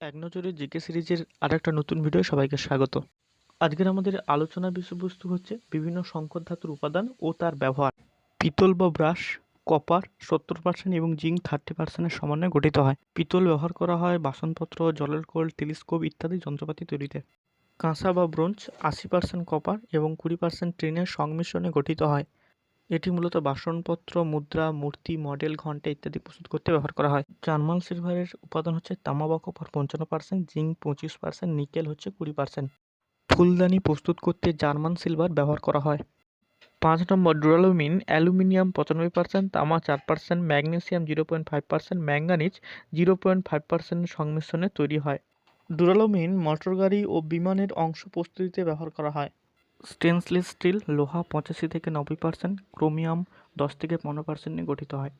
এক নজরে জিকে সিরিজের আরেকটা নতুন ভিডিও সবাইকে স্বাগত। আজকের আমাদের আলোচনার বিষয়বস্তু হচ্ছে বিভিন্ন সংকর ধাতুর উপাদান ও তার ব্যবহার। পিতল বা ব্রাশ, কপার সত্তর পার্সেন্ট এবং জিঙ্ক থার্টি পার্সেন্টের সমন্বয়ে গঠিত হয়। পিতল ব্যবহার করা হয় বাসনপত্র, জলের কোল, টেলিস্কোপ ইত্যাদি যন্ত্রপাতি তৈরিতে। কাঁসা বা ব্রোঞ্জ আশি পার্সেন্ট কপার এবং কুড়ি পার্সেন্ট ট্রেনের সংমিশ্রণে গঠিত হয়। এটি মূলত বাসনপত্র, মুদ্রা, মূর্তি, মডেল ঘণ্টা ইত্যাদি প্রস্তুত করতে ব্যবহার করা হয়। জার্মান সিলভারের উপাদান হচ্ছে তামা বা কপার পঞ্চান্ন পার্সেন্ট জিঙ্ক পঁচিশ পার্সেন্ট নিকেল হচ্ছে কুড়ি পার্সেন্ট ফুলদানি প্রস্তুত করতে জার্মান সিলভার ব্যবহার করা হয়। পাঁচ নম্বর, ডুরালুমিন, অ্যালুমিনিয়াম পঁচানব্বই পার্সেন্ট তামা চার percent magnesium zero point five percent, manganese zero point five পার্সেন্টের সংমিশ্রণে তৈরি হয়। ডুরালুমিন, মোটরগাড়ি ও বিমানের অংশ প্রস্তুতিতে ব্যবহার করা হয়। স্টেনলেস স্টিল লোহা পঁচাশি থেকে নব্বই পার্সেন্ট, ক্রোমিয়াম দশ থেকে পনেরো পার্সেন্ট নিয়ে গঠিত হয়।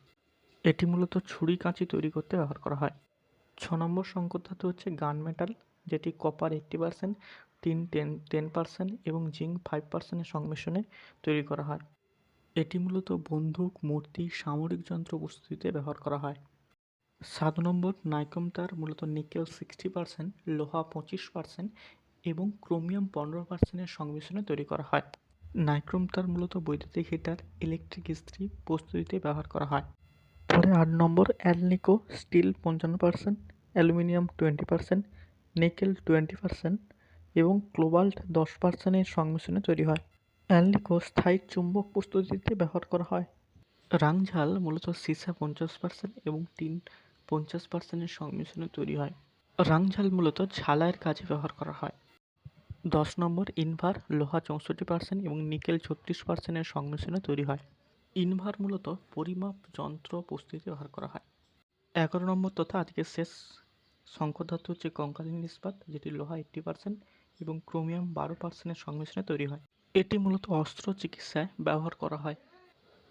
এটি মূলত ছুরি কাঁচি তৈরি করতে ব্যবহার করা হয়। ছ নম্বর সংকর ধাতু হচ্ছে গান মেটাল, যেটি copper eighty percent, tin ten ten percent এবং জিঙ্ক ফাইভ পার্সেন্টের সংমিশ্রণে তৈরি করা হয়। এটি মূলত বন্দুক, মূর্তি, সামরিক যন্ত্র প্রস্তুতিতে ব্যবহার করা হয়। সাত নম্বর নাইকম তার মূলত নিকেল সিক্সটি পার্সেন্ট, লোহা পঁচিশ পার্সেন্ট এবং ক্রোমিয়াম পনেরো পার্সেন্টের সংমিশ্রণে তৈরি করা হয়। নাইক্রোম তার মূলত বৈদ্যুতিক হিটার, ইলেকট্রিক ইস্ত্রি প্রস্তুতিতে ব্যবহার করা হয়। পরে আট নম্বর, অ্যালনিকো স্টিল পঞ্চান্ন percent, aluminium twenty percent, nickel twenty percent এবং ক্লোবাল্ট দশ পার্সেন্টের সংমিশ্রণে তৈরি হয়। অ্যালনিকো স্থায়ী চুম্বক প্রস্তুতিতে ব্যবহার করা হয়। রাংঝাল মূলত সীসা পঞ্চাশ পার্সেন্ট এবং টিন পঞ্চাশ পার্সেন্টের সংমিশ্রণে তৈরি হয়। রাংঝাল মূলত ঝালাইয়ের কাজে ব্যবহার করা হয়। দশ নম্বর, ইনভার লোহা চৌষট্টি পার্সেন্ট এবং নিকেল ছত্রিশ পার্সেন্টের সংমিশ্রণে তৈরি হয়। ইনভার মূলত পরিমাপ যন্ত্র প্রস্তুতিতে ব্যবহার করা হয়। এগারো নম্বর তথা আজকের শেষ সংকর ধাতু হচ্ছে কঙ্কালীন ইস্পাত, যেটি লোহা এইট্টি পার্সেন্ট এবং ক্রোমিয়াম বারো পার্সেন্টের সংমিশ্রণে তৈরি হয়। এটি মূলত অস্ত্র চিকিৎসায় ব্যবহার করা হয়।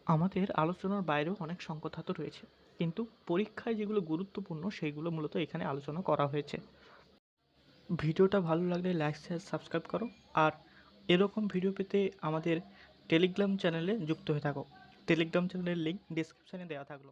আমাদের আলোচনার বাইরেও অনেক সংকর ধাতু রয়েছে, কিন্তু পরীক্ষায় যেগুলো গুরুত্বপূর্ণ, সেইগুলো মূলত এখানে আলোচনা করা হয়েছে। ভিডিওটা ভালো লাগলে লাইক শেয়ার সাবস্ক্রাইব করো। আর এরকম ভিডিও পেতে আমাদের টেলিগ্রাম চ্যানেলে যুক্ত হয়ে থাকো। টেলিগ্রাম চ্যানেলের লিঙ্ক ডিসক্রিপশানে দেওয়া থাকল।